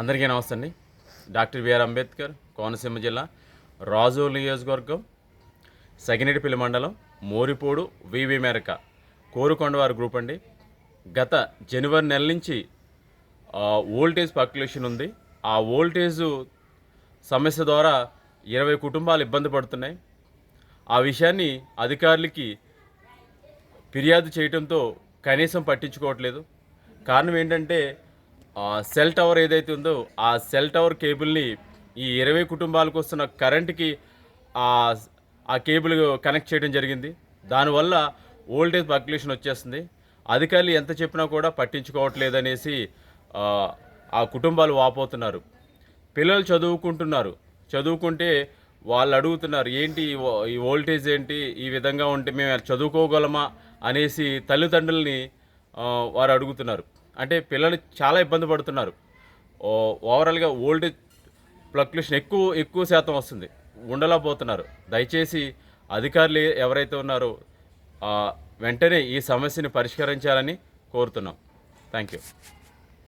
అందరికీ నమస్తే అండి డాక్టర్ బిఆర్ అంబేద్కర్ కోనసీమ జిల్లా రాజు నియోజకవర్గం సగినేటిపల్లి మండలం మోరిపోడు వివి మేరక కోరుకొండవారి గ్రూప్ అండి. గత జనవరి నెల నుంచి ఓల్టేజ్ వోల్టేజ్ ఉంది. ఆ వోల్టేజు సమస్య ద్వారా ఇరవై కుటుంబాలు ఇబ్బంది పడుతున్నాయి. ఆ విషయాన్ని అధికారులకి ఫిర్యాదు చేయడంతో కనీసం పట్టించుకోవట్లేదు. కారణం ఏంటంటే సెల్ టవర్ ఏదైతే ఉందో ఆ సెల్ టవర్ కేబుల్ని ఈ ఇరవై కుటుంబాలకు వస్తున్న కరెంట్కి ఆ ఆ కేబుల్ కనెక్ట్ చేయడం జరిగింది. దానివల్ల ఓల్టేజ్ పక్యులేషన్ వచ్చేస్తుంది. అధికారులు ఎంత చెప్పినా కూడా పట్టించుకోవట్లేదు అనేసి ఆ, కుటుంబాలు వాపోతున్నారు. పిల్లలు చదువుకుంటున్నారు. చదువుకుంటే వాళ్ళు అడుగుతున్నారు ఏంటి ఈ ఓల్టేజ్ వోల్టేజ్ ఏంటి? ఈ విధంగా ఉంటే మేము చదువుకోగలమా? అనేసి తల్లిదండ్రుల్ని వారు అడుగుతున్నారు. అంటే పిల్లలు చాలా ఇబ్బంది పడుతున్నారు. ఓ- ఓవరాల్గా ఓల్డ్ ఫ్లక్చుయేషన్ ఎక్కువ ఎక్కువ శాతం వస్తుంది. ఉండలేకపోతున్నారు. దయచేసి అధికారులు ఎవరైతే ఉన్నారో వెంటనే ఈ సమస్యని పరిష్కరించాలని కోరుతున్నాం. Thank you